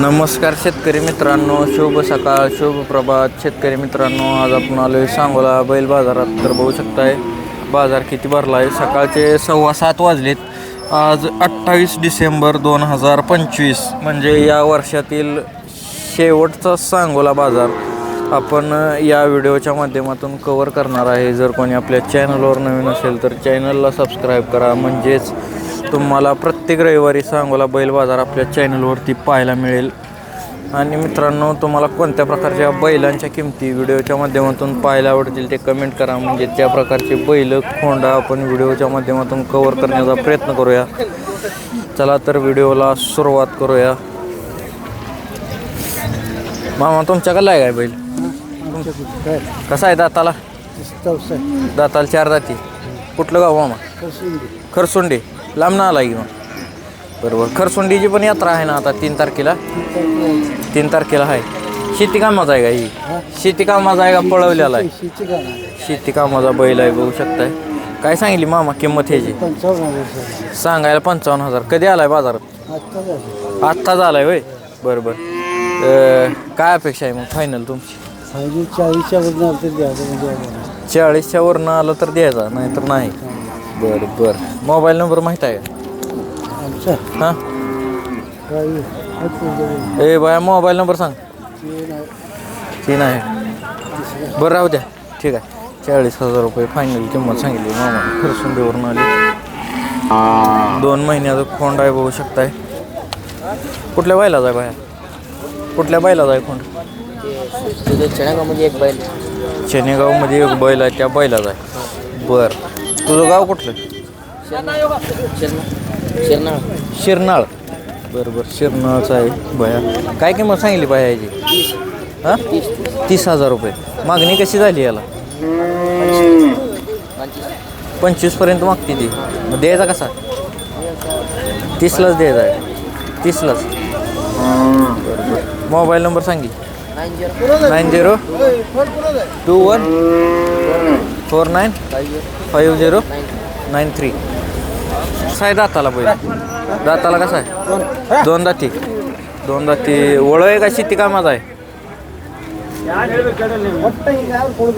नमस्कार शेतकरी मित्रांनो शुभ सकाळ शुभ प्रभात. शेतकरी मित्रांनो आज आपण आलोय सांगोला बैल बाजारात. तर बघू शकताय बाजार किती भरला आहे सकाळचे सव्वा सात वाजलेत. आज अठ्ठावीस डिसेंबर दोन हजार पंचवीस म्हणजे या वर्षातील शेवटचा सांगोला बाजार. आपण या व्हिडिओच्या माध्यमातून कवर करणार आहे. जर कोणी आपल्या चॅनलवर नवीन असेल तर चॅनलला सबस्क्राईब करा. म्हणजेच तुम्हाला प्रत्येक रविवारी सांगोला बैल बाजार आपल्या चॅनलवरती पाहायला मिळेल. आणि मित्रांनो तुम्हाला कोणत्या प्रकारच्या बैलांच्या किमती व्हिडिओच्या माध्यमातून पाहायला आवडतील ते कमेंट करा. म्हणजे त्या प्रकारचे बैल खोंडा आपण व्हिडिओच्या माध्यमातून कवर करण्याचा प्रयत्न करूया. चला तर व्हिडिओला सुरुवात करूया. मामा तुमच्याकडला आहे काय बैल? कसा आहे दाताला? दाताला चार दाती. कुठलं गाव मामा? खरसुंडी. लांब ना आला की मग बरोबर. खरसुंडीची पण यात्रा आहे ना आता तीन तारखेला? तीन तारखेला आहे. शेती कामाचा आहे का ही? शेती कामाचा आहे का पळवलेला आहे? शेती कामाचा बैल आहे बघू शकताय. काय सांगितली मामा किंमत ह्याची? सांगायला पंचावन्न हजार. कधी आलाय बाजारात? आत्ता आत्ताच आलाय होय? बरं बरं काय अपेक्षा आहे मग फायनल तुमची? फायनल चाळीसच्या वरून आलं तर द्यायचं म्हणजे आम्हाला. चाळीसच्या वरनं आलं तर द्यायचा नाहीतर नाही. बरं बरं. मोबाईल नंबर माहीत आहे का? आमचा? हां? काही होत नाही. ए बाया मोबाईल नंबर सांग. ते नाही. तीन आहे. बरं राहू द्या. ठीक आहे. चाळीस हजार रुपये फायनल किंमत सांगितली. मामा खरसुंडीवरून आली. दोन महिन्याचं खोंड आहे बघू शकताय. कुठल्या बैलाचा आहे बाया? कुठल्या बैलाचा आहे खोंड म्हणजे एक बैल. शनेगावमध्ये एक बैल आहे त्या बैलाचा आहे. बरं. तुझं गाव कुठलं? शिरना शिरनाळ. बरं बरं. शिरनाळचं आहे बया काय किंमत सांगितली बाया याची? हां? तीस हजार रुपये. मागणी कशी झाली याला? पंचवीसपर्यंत मागते ती. मग द्यायचा कसा? तीसलाच द्यायचा आहे. तीसलाच. मोबाईल नंबर सांगी nine zero two one four nine five zero nine three. कसा आहे दाताला पहिले. दाताला कसा आहे? दोन दाती. दोन दाती. ओळ आहे का शेती कामाचा आहे?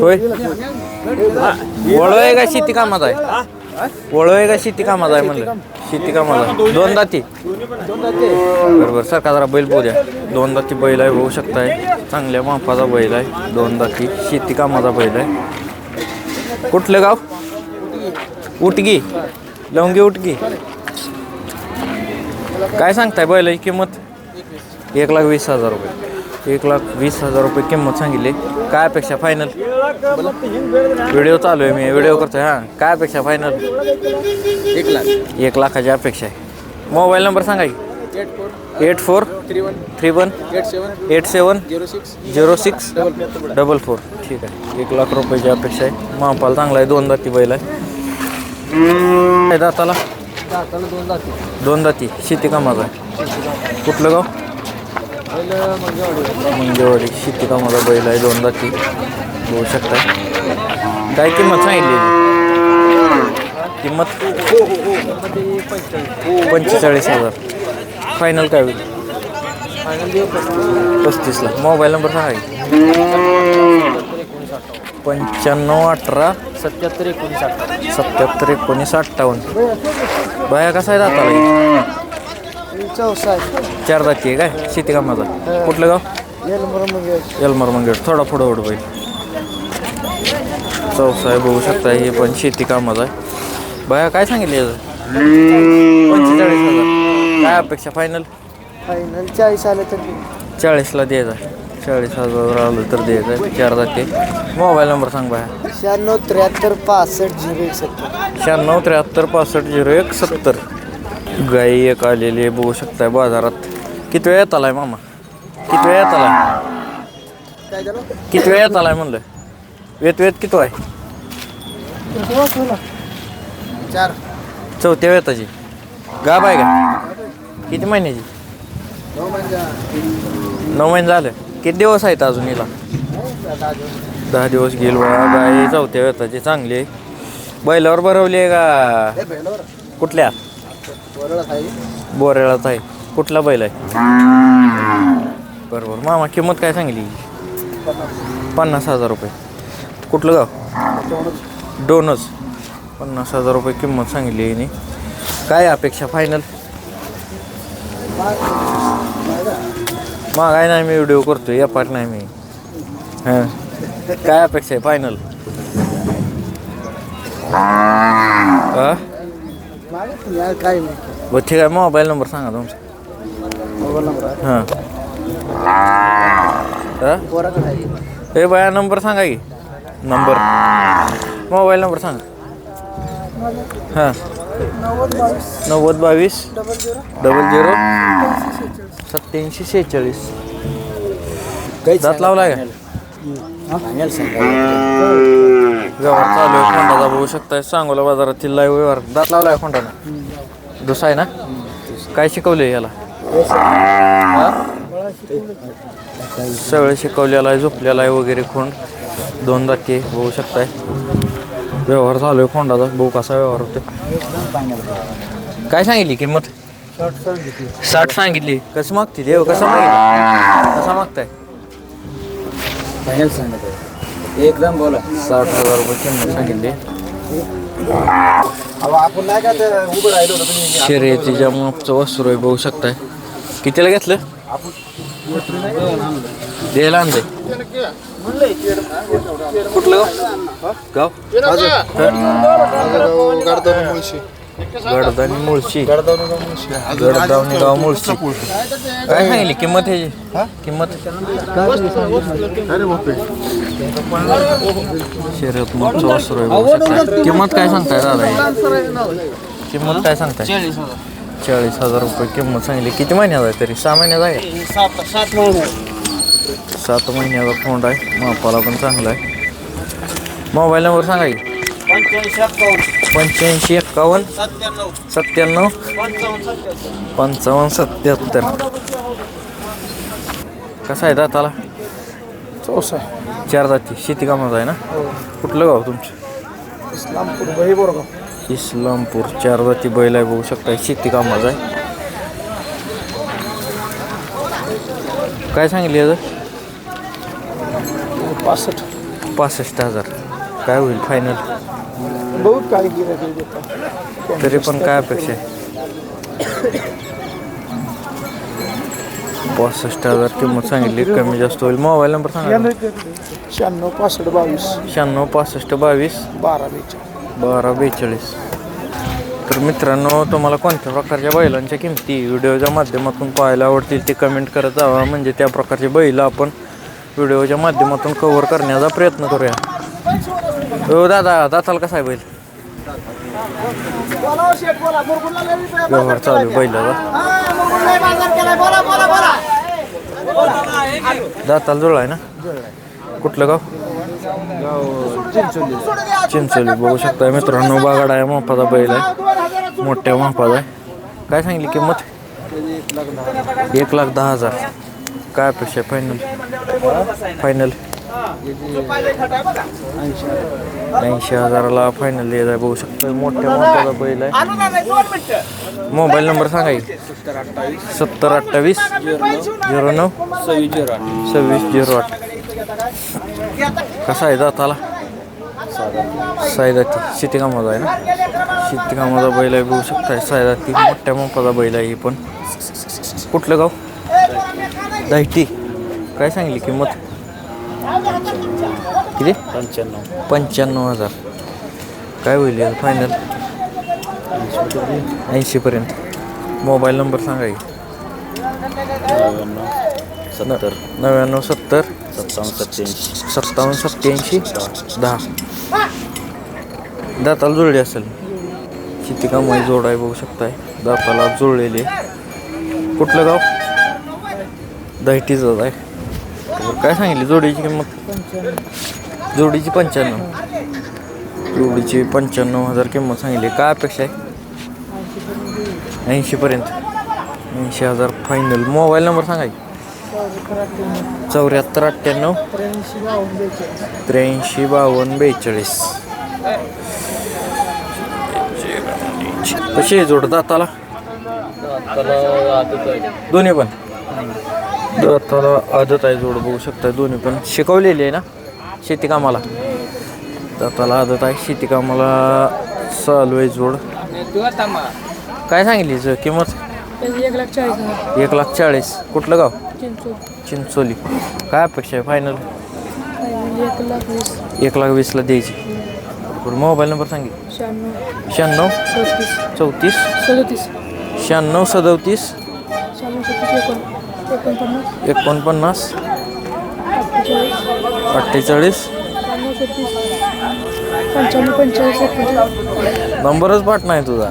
होय. ओळ आहे का शेती कामाचा आहे? ओळ आहे का शेती कामाचा आहे म्हणलं? शेती कामाचा दोन दाती. बरोबर सरका जरा बैल बघू दोन दाती बैल आहे होऊ शकताय. चांगल्या मापाचा बैल आहे. दोन दाती. शेती कामाचा बैल आहे. कुठलं गाव? उटगी. लवंगी उटगी. काय सांगताय बैलाची किंमत? एक लाख वीस हजार रुपये. एक लाख वीस हजार रुपये किंमत सांगितली. काय अपेक्षा? फायनल व्हिडिओ चालू आहे मी व्हिडिओ करतोय हां. काय अपेक्षा? फायनल एक लाख. एक लाखाची अपेक्षा आहे. मोबाईल नंबर सांगा की. Eight four. Three one three one eight seven eight seven zero six zero six double four ठीक आहे. एक लाख रुपयाची अपेक्षा आहे. मापाला चांगला आहे दोन दाती बैल आहे. दाताला दोन दाते. दोन दाती. शेती कामाचा आहे. कुठलं गाव? मंगेवाडी शेती कामाचा बैल आहे दोन दाती बघू शकता. काय किंमत सांगितली? किंमत? पंचेचाळीस हजार. फायनल काय होईल? पस्तीसला. मोबाईल नंबर सांगा पंच्याण्णव अठरा. सत्याहत्तर एकोणीस सत्याहत्तर एकोणीस अठ्ठावन्न. बाया कसा आहे दाताला? चौसा आहे. चार दाती आहे काय? शेती कामाचा कुठलं गाव? येलमरा यलमार मंगेड थोडा पुढं ओढ बाई. चौसा आहे बघू शकता हे पण शेती कामाचा आहे. बाया काय सांगितले याचं पंचेचाळीस हजार. काय अपेक्षा? फायनल फायनल चाळीस आलं तर चाळीसला द्यायचा चाळीस हजार आलं तर द्यायचं चार जाते मोबाईल नंबर सांग बाया. शहाण्णव त्र्याहत्तर पासष्ट झिरो एक सत्तर शहाण्णव त्र्याहत्तर पासष्ट झिरो एक सत्तर गाई एक आलेली आहे बघू शकताय बाजारात. किती वेळ येत आलाय मामा? किती वेळ येत आलाय? किती वेळ येत आलाय म्हणलं? वेत वेत किती आहे? चार. चौथ्या वेताची. गाब आहे का? किती महिन्याची? नऊ महिने झाले. किती दिवस आहेत अजून हिला? दहा दिवस गेल बा गाय चौथ्या वेताची चांगली आहे. बैलावर भरवली आहे का? कुठल्या? बोरेळात आहे. कुठला बैल आहे? बरोबर. मामा किंमत काय सांगली पन्नास हजार रुपये. कुठलं गाव? डोनच पन्नास हजार रुपये किंमत सांगितली आहे काय अपेक्षा फायनल मागाय नाही मी व्हिडिओ करतोय या पाठ नाही मी. हां. काय अपेक्षा आहे फायनल काय बरं ठीक आहे. मोबाईल नंबर सांगा तुमचा. मोबाईल नंबर आहे. हां. हां? पोराकडे आहे. ए बाया नंबर सांगा की. नंबर. मोबाईल नंबर सांगा. हां. नव्वद बावीस. नव्वद बावीस डबल झिरो. डबल झिरो सत्याऐंशी शेहेचाळीस. दात लावलाय का? व्यवहार चालू आहे खोंडाचा. बघू शकताय सांगोला बाजारातील लाईव्ह व्यवहार. दात लावलाय खोंडाना. दुसरा आहे ना? काय शिकवले याला? हा? सगळं शिकवलेलं आहे झोपलेला आहे वगैरे खोंड दोन दाती बघू शकताय. व्यवहार चालू आहे खोंडाचा बघू कसा व्यवहार होते काय सांगितली किंमत? साठ सांगितली. कसं मागते देव? कसं मागितलं कसं मागताय? फायनल सांगत एकदम बोला. साठ हजार रुपये किंमत सांगितली. शर्यतीच्या मापचं वस्तू आहे बघू शकताय. कितीला घेतलं? द्यायला आणले कुठलं गाव? गाव? गडदानी मुळशी. गडदावणी गाव मुळशी. काय सांगितली? किंमत ह्याची? किंमत? शर्यत बघू शकताय किंमत काय सांगताय दादा? ही? किंमत काय सांगताय? चाळीस हजार चाळीस हजार रुपये किंमत सांगली किती महिन्यात आहे तरी? सहा महिन्यात आहे? सात सात महिने सात महिन्याचा फोन आहे. मापाला पण चांगला आहे. मोबाईल नंबर सांगा की. पंच्याऐंशी एक्कावन्न. सत्त्याण्णव. पंचावन्न सत्त्याहत्तर. कसा आहे दाताला? चौसा चार दाती. शेती कामाचा आहे ना? कुठलं गाव तुमचं? इस्लामपूर इस्लामपूर चार जाती बैल आहे बघू शकता शेती कामाचा आहे. काय सांगितले याचं? पासष्ट. पासष्ट हजार. काय होईल फायनल बहुत काय तरी पण काय अपेक्षा आहे? पासष्ट हजार किंमत सांगितली. कमी जास्त होईल. मोबाईल नंबर सांगा शहाण्णव पासष्ट बावीस. शहाण्णव पासष्ट बावीस. बारा बेचाळीस. बारा बेचाळीस. तर मित्रांनो तुम्हाला कोणत्या प्रकारच्या बैलांच्या किमती व्हिडिओच्या माध्यमातून पाहायला आवडतील ते कमेंट करत जावा म्हणजे त्या प्रकारचे बैल आपण व्हिडिओच्या माध्यमातून कव्हर करण्याचा प्रयत्न करूया. हो दादा दाताला कसा आहे बैल? व्यवहार चालू आहे बैलाचा. दाताला जुळला आहे ना? कुठलं गाव? चिंचोली बघू शकता मित्रांनो बागाड आहे मापाचा बैल आहे. मोठ्या मापाचा आहे. काय सांगितली किंमत? एक लाख दहा हज़ार. काय अपेक्षा फायनल फायनल ऐंशी हजाराला फायनल आहे बघू शकता मोठ्या मापाचा बैल आहे. मोबाईल नंबर सांगा सत्तर अठ्ठावीस, झिरो नऊ सव्वीस झिरो आठ सव्वीस, झिरो आठ. कसा आहे दाताला सायदाती शेती कामाचा आहे ना. शेती कामाचा बैल आहे बघू शकताय. सायदाती मोठ्या मापाचा बैल आहे पण. कुठलं गाव? दाहिटी काय सांगली किंमत? किती? पंच्याण्णव पंच्याण्णव हजार. काय होईल फायनल ऐंशीपर्यंत. मोबाईल नंबर सांगा सत्तर. नव्याण्णव सत्तर. सत्तावन्न सत्याऐंशी सत्तावन्न सत्याऐंशी दहा. दाताला जुळली असेल. शेती कामाई जोड आहे बघू शकताय. दाताला जुळलेली. कुठलं गाव? दहिटीचंच आहे. काय सांगितली? जोडीची किंमत? जोडीची पंच्याण्णव. जोडीची पंच्याण्णव हजार किंमत सांगितली. काय अपेक्षा आहे? ऐंशीपर्यंत ऐंशी हजार फायनल मोबाईल नंबर सांगा की. चौऱ्याहत्तर अठ्ठ्याण्णव. त्र्याऐंशी बावन्न बेचाळीस. कशी आहे जोड दाताला? दोन्ही पण. दाताला आदत आहे जोड बघू शकता दोन्ही पण. शिकवलेली आहे ना शेती कामाला? दाताला आदत आहे शेती कामाला चालू आहे जोड. काय सांगितली किंमत? एक लाख चाळीस हजार. एक लाख चाळीस. कुठलं गाव? चिंचोली. काय अपेक्षा आहे फायनल एक लाख वीस. एक लाख वीसला द्यायची. बरं मोबाईल नंबर सांगितलं शहाण्णव. शहाण्णव? सदतीस चौतीस. सदतीस. शहाण्णव सदतीस. शहाण्णव सदतीस एकोण एकोणपन्नास. एकोणपन्नास. अठ्ठेचाळीस. अठ्ठेचाळीस शहाण्णव सदतीस. पंच्याण्णव पंचेचाळीस एकोणचाळीस. नंबरच पाठ नाही तुझा.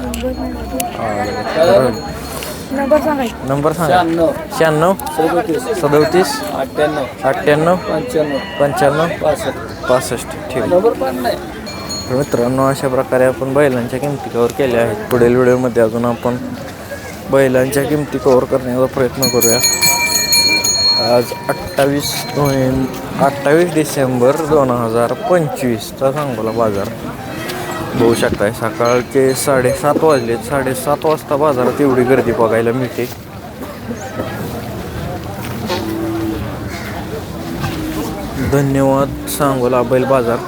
नंबर सांगायचं नंबर सांगा. शहाण्णव. सदोतीस. अठ्ठ्याण्णव. अठ्ठ्याण्णव. पंच्याण्णव. पंच्याण्णव. पासष्ट. पासष्ट. ठीक. आहे नंबर पण नाही. तर मित्रांनो अशा प्रकारे आपण बैलांच्या किमती कवर केल्या आहेत. पुढील व्हिडिओमध्ये अजून आपण बैलांच्या किमती कवर करण्याचा प्रयत्न करूया. आज अठ्ठावीस नोव्हेंबर अठ्ठावीस डिसेंबर दोन हजार पंचवीसचा सांगोला बाजार. बघू शकताय. सकाळचे साडेसात वाजले साडेसात वाजता बाजारात एवढी गर्दी बघायला मिळते. धन्यवाद सांगोला बैल बाजार.